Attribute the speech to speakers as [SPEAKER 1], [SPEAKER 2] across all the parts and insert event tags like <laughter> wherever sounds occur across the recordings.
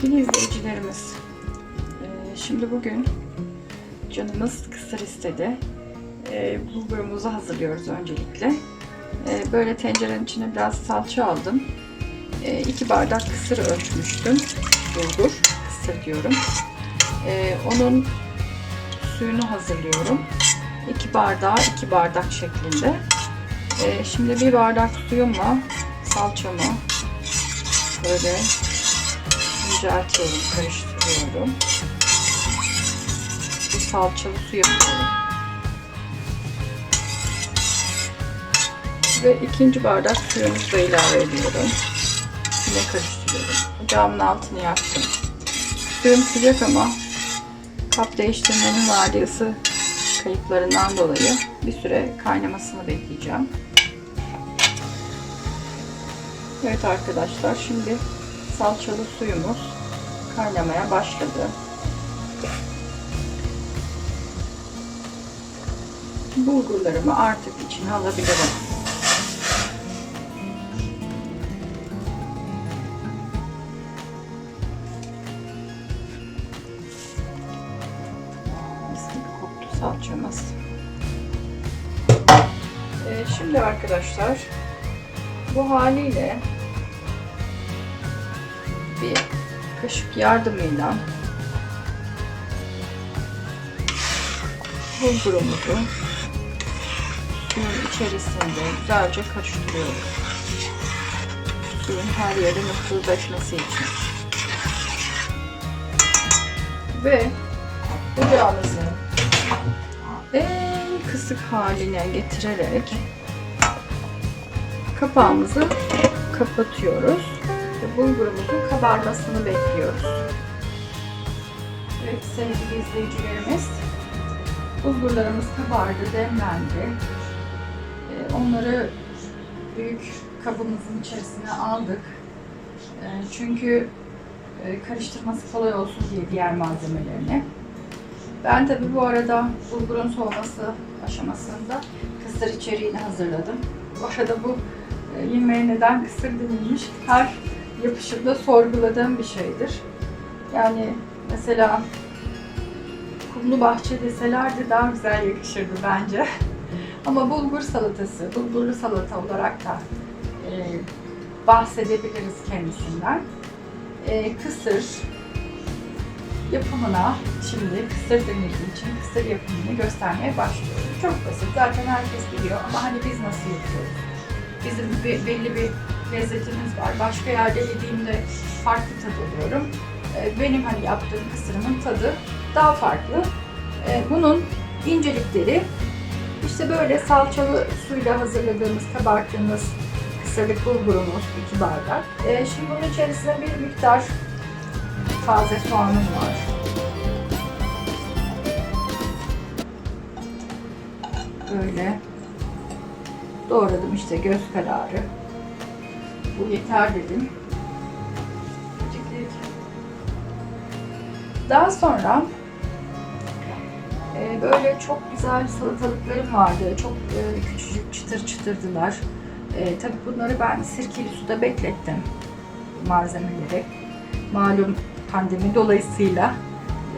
[SPEAKER 1] Sevgili izleyicilerimiz, e, şimdi bugün canımız kısır istedi. E, Bulgurumuzu hazırlıyoruz öncelikle. E, Böyle tencerenin içine biraz salça aldım. 2 bardak kısır ölçmüştüm. Bulgur, kısır diyorum. Onun suyunu hazırlıyorum. 2 bardağa 2 bardak şeklinde. Şimdi bir bardak suyumla salçamı böyle inceltiyorum, karıştırıyorum. Bir salçalı su yapıyorum. Ve ikinci bardak suyumuzu da ilave ediyorum. Yine karıştırıyorum. Ocağımın altını yaktım. Suyum sıcak ama kap değiştirmenin verdiği ısı kayıplarından dolayı bir süre kaynamasını bekleyeceğim. Evet arkadaşlar şimdi salçalı suyumuz kaynamaya başladı. Bulgurlarımı artık içine alabilirim. Mis koktu salçamız. Ee, şimdi arkadaşlar bu haliyle bir kaşık yardımıyla bulgurumuzu suyun içerisinde güzelce karıştırıyoruz. Suyun her yere nüfuzlaşması için. Ve ocağımızı en kısık haline getirerek kapağımızı kapatıyoruz ve bulgurumuzun kabarmasını bekliyoruz. Evet sevgili izleyicilerimiz, bulgurlarımız kabardı, demlendi. Ee, Onları büyük kabımızın içerisine aldık. Ee, Çünkü e, karıştırması kolay olsun diye diğer malzemelerini. Ben tabi bu arada bulgurun soğuması aşamasında kısır içeriğini hazırladım. Bu arada bu e, yemeğe neden kısır denilmiş her yapışımda sorguladığım bir şeydir. Yani mesela kumlu bahçe deselerdi daha güzel yakışırdı bence. <laughs> Ama bulgur salatası, bulgurlu salata olarak da e, bahsedebiliriz kendisinden. E, kısır yapımına şimdi kısır denildiği için kısır yapımını göstermeye başlıyorum. Çok basit. Zaten herkes biliyor ama hani biz nasıl yapıyoruz? Bizim belli bir lezzetimiz var. Başka yerde yediğimde farklı tad alıyorum. Ee, Benim hani yaptığım kısırımın tadı daha farklı. Ee, Bunun incelikleri işte böyle salçalı suyla hazırladığımız, kabarttığımız kısırlık bulgurumuz 2 bardak. Ee, Şimdi bunun içerisine bir miktar taze soğanım var. Böyle doğradım işte göz kararı. Bu yeter dedim. Daha sonra e, böyle çok güzel salatalıklarım vardı. Çok e, küçücük çıtır çıtırdılar. E, tabii bunları ben sirkeli suda beklettim malzemeleri. Malum pandemi dolayısıyla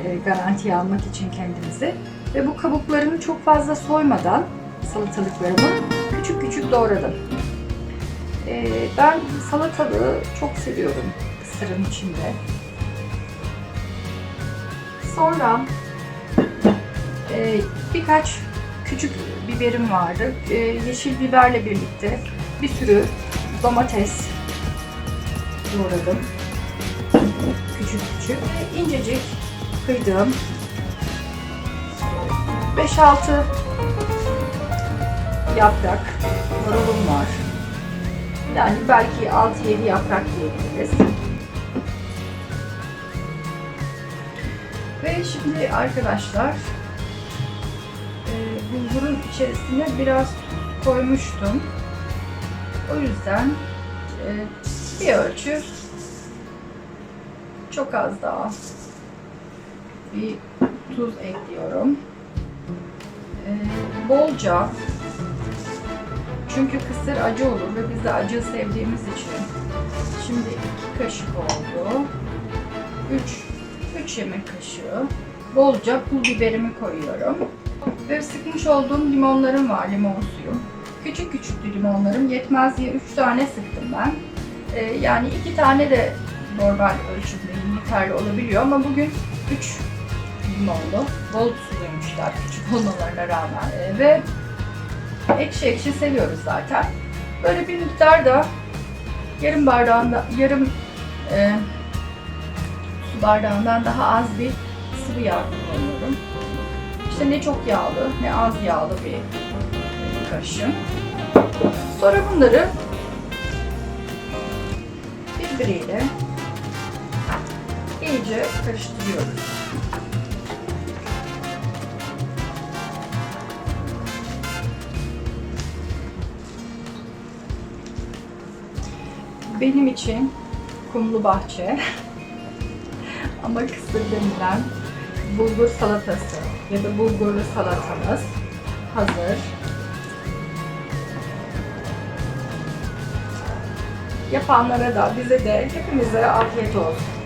[SPEAKER 1] e, garantiye almak için kendimizi. Ve bu kabuklarını çok fazla soymadan salatalıklarımı küçük küçük doğradım. E, ben salatalığı çok seviyorum kısırın içinde. Sonra e, birkaç küçük biberim vardı. E, yeşil biberle birlikte bir sürü domates doğradım. Küçük küçük incecik kıydığım 5-6 yaprak marulum var. Yani belki 6-7 yaprak diyebiliriz. Ve şimdi arkadaşlar e, bulgurun içerisine biraz koymuştum. O yüzden e, bir ölçü çok az daha bir tuz ekliyorum. E, bolca çünkü kısır acı olur ve biz de acı sevdiğimiz için şimdi iki kaşık oldu. 3 3 yemek kaşığı bolca pul biberimi koyuyorum. Ve sıkmış olduğum limonlarım var, limon suyum. Küçük küçüktü limonlarım, yetmez diye 3 tane sıktım ben. Ee, yani 2 tane de normal ölçümde yeterli olabiliyor ama bugün 3 limonlu, bol suluymuşlar küçük olmalarına rağmen. Ee, ve ekşi ekşi seviyoruz zaten. Böyle bir miktar da yarım bardağında, yarım e, su bardağından daha az bir sıvı yağ kullanıyorum. İşte ne çok yağlı ne az yağlı bir karışım. Sonra bunları birbiriyle iyice karıştırıyoruz. Benim için kumlu bahçe <laughs> ama kısır denilen bulgur salatası ya da bulgurlu salatamız hazır. Yapanlara da bize de hepimize afiyet olsun.